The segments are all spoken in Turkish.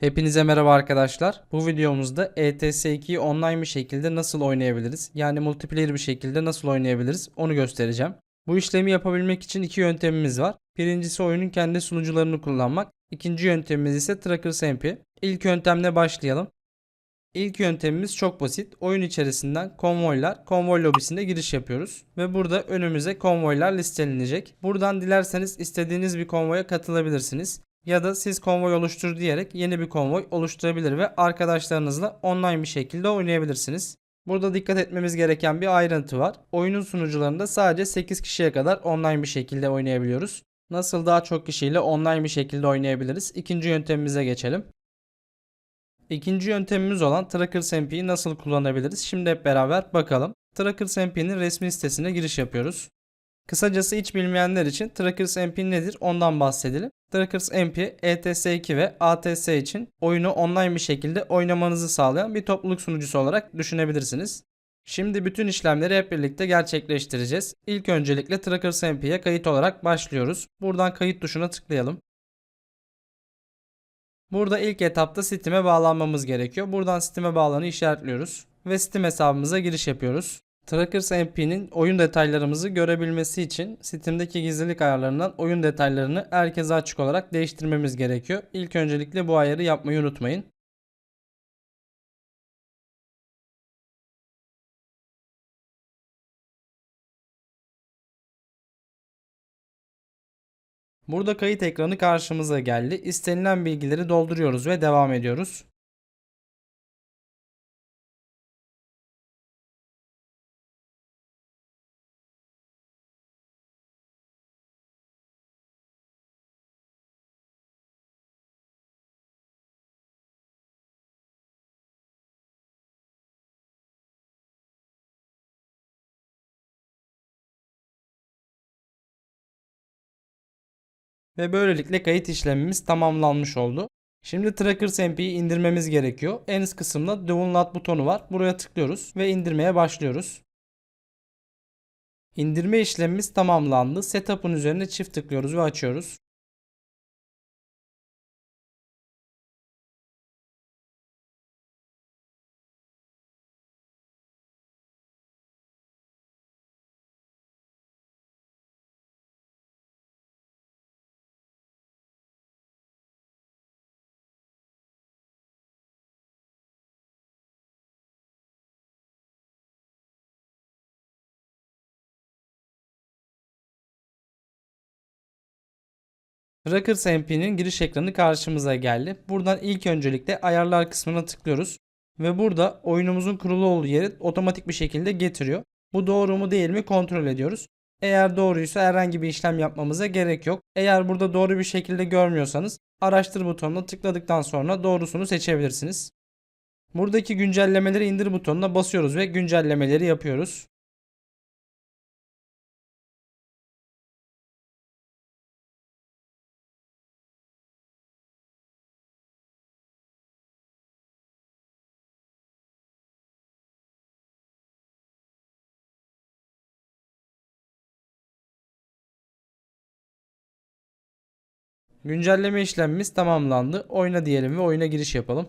Hepinize merhaba arkadaşlar. Bu videomuzda ETS2'yi online bir şekilde nasıl oynayabiliriz? Yani multiplayer bir şekilde nasıl oynayabiliriz? Onu göstereceğim. Bu işlemi yapabilmek için iki yöntemimiz var. Birincisi oyunun kendi sunucularını kullanmak. İkinci yöntemimiz ise Trackers MP. İlk yöntemle başlayalım. İlk yöntemimiz çok basit. Oyun içerisinden konvoylar, konvoy lobisine giriş yapıyoruz. Ve burada önümüze konvoylar listelenecek. Buradan dilerseniz istediğiniz bir konvoya katılabilirsiniz. Ya da siz konvoy oluştur diyerek yeni bir konvoy oluşturabilir ve arkadaşlarınızla online bir şekilde oynayabilirsiniz. Burada dikkat etmemiz gereken bir ayrıntı var. Oyunun sunucularında sadece 8 kişiye kadar online bir şekilde oynayabiliyoruz. Nasıl daha çok kişiyle online bir şekilde oynayabiliriz? İkinci yöntemimize geçelim. İkinci yöntemimiz olan Trackers MP'yi nasıl kullanabiliriz? Şimdi hep beraber bakalım. Trackers MP'nin resmi sitesine giriş yapıyoruz. Kısacası hiç bilmeyenler için Trackers MP nedir ondan bahsedelim. Trackers MP, ETS2 ve ATS için oyunu online bir şekilde oynamanızı sağlayan bir topluluk sunucusu olarak düşünebilirsiniz. Şimdi bütün işlemleri hep birlikte gerçekleştireceğiz. İlk öncelikle Trackers MP'ye kayıt olarak başlıyoruz. Buradan kayıt tuşuna tıklayalım. Burada ilk etapta Steam'e bağlanmamız gerekiyor. Buradan Steam'e bağlanı işaretliyoruz ve Steam hesabımıza giriş yapıyoruz. Trackers MP'nin oyun detaylarımızı görebilmesi için Steam'deki gizlilik ayarlarından oyun detaylarını herkese açık olarak değiştirmemiz gerekiyor. İlk öncelikle bu ayarı yapmayı unutmayın. Burada kayıt ekranı karşımıza geldi. İstenilen bilgileri dolduruyoruz ve devam ediyoruz. Ve böylelikle kayıt işlemimiz tamamlanmış oldu. Şimdi Trackers MP'yi indirmemiz gerekiyor. En üst kısımda Download butonu var. Buraya tıklıyoruz ve indirmeye başlıyoruz. İndirme işlemimiz tamamlandı. Setup'ın üzerine çift tıklıyoruz ve açıyoruz. Trackers MP'nin giriş ekranı karşımıza geldi. Buradan ilk öncelikle ayarlar kısmına tıklıyoruz. Ve burada oyunumuzun kurulu olduğu yeri otomatik bir şekilde getiriyor. Bu doğru mu değil mi kontrol ediyoruz. Eğer doğruysa herhangi bir işlem yapmamıza gerek yok. Eğer burada doğru bir şekilde görmüyorsanız araştır butonuna tıkladıktan sonra doğrusunu seçebilirsiniz. Buradaki güncellemeleri indir butonuna basıyoruz ve güncellemeleri yapıyoruz. Güncelleme işlemimiz tamamlandı. Oyna diyelim ve oyuna giriş yapalım.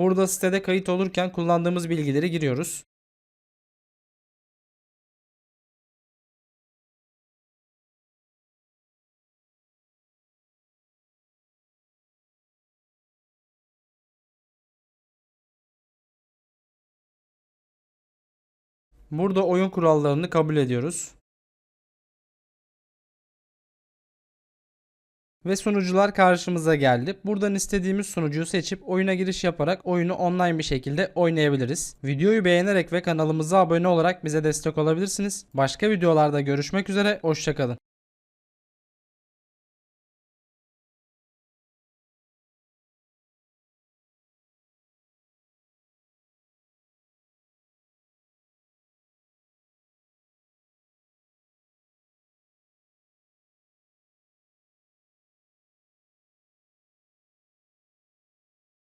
Burada sitede kayıt olurken kullandığımız bilgileri giriyoruz. Burada oyun kurallarını kabul ediyoruz. Ve sunucular karşımıza geldi. Buradan istediğimiz sunucuyu seçip oyuna giriş yaparak oyunu online bir şekilde oynayabiliriz. Videoyu beğenerek ve kanalımıza abone olarak bize destek olabilirsiniz. Başka videolarda görüşmek üzere, hoşçakalın.